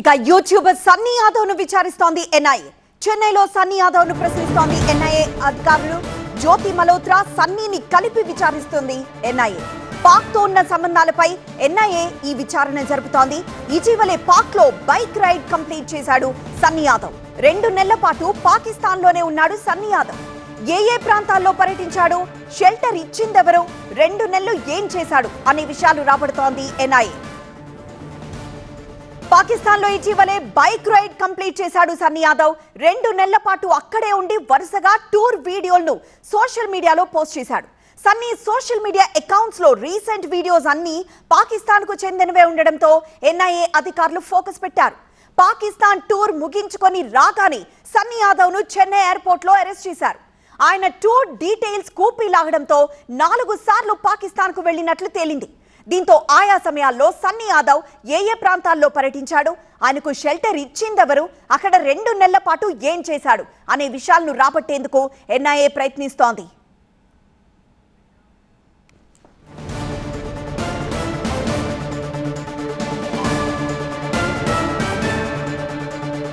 ఇక యూట్యూబర్ సన్నీ యాదవ్ను విచారిస్తోంది ఎన్ఐఏ. చెన్నైలో సన్నీ యాదవ్ను ప్రశ్నిస్తోంది ఎన్ఐఏ అధికారులు. జ్యోతి మల్హోత్రా సన్నీని కలిపి విచారిస్తుంది ఎన్ఐఏ. పాక్తో ఉన్న సంబంధాలపై ఎన్ఐఏ ఈ విచారణ జరుపుతోంది. ఇటీవలే పాక్లో బైక్ రైడ్ కంప్లీట్ చేశాడు సన్నీ యాదవ్. రెండు నెలల పాటు పాకిస్తాన్లోనే ఉన్నాడు సన్నీ యాదవ్. ఏ ఏ ప్రాంతాల్లో పర్యటించాడు షెల్టర్ ఇచ్చిందెవరు రెండు నెలలు ఏం చేశాడు అనే విషయాలు రాబడుతోంది ఎన్ఐఏ. పాకిస్తాన్లో ఇటీవలే బైక్ రైడ్ కంప్లీట్ చేశాడు సన్నీ యాదవ్. రెండు నెలల పాటు అక్కడే ఉండి వరుసగా టూర్ వీడియోలను సోషల్ మీడియాలో పోస్ట్ చేశాడు. సన్నీ సోషల్ మీడియా అకౌంట్స్లో రీసెంట్ వీడియోస్ అన్ని పాకిస్తాన్కు చెందినవే ఉండడంతో ఎన్ఐఏ అధికారులు ఫోకస్ పెట్టారు. పాకిస్తాన్ టూర్ ముగించుకొని రాగానే సన్నీ యాదవ్ను చెన్నై ఎయిర్పోర్ట్లో అరెస్ట్ చేశారు. ఆయన టూర్ డీటెయిల్స్ కూపీ లాగడంతో నాలుగు సార్లు పాకిస్తాన్కు వెళ్ళినట్లు తేలింది. దీంతో ఆయా సమయాల్లో సన్నీ యాదవ్ ఏ ఏ ప్రాంతాల్లో పర్యటించాడు? ఆయనకు షెల్టర్ ఇచ్చిందెవరు? అక్కడ రెండు నెలల పాటు ఏం చేశాడు? అనే విషయాలను రాబట్టేందుకు ఎన్ఐఏ ప్రయత్నిస్తోంది.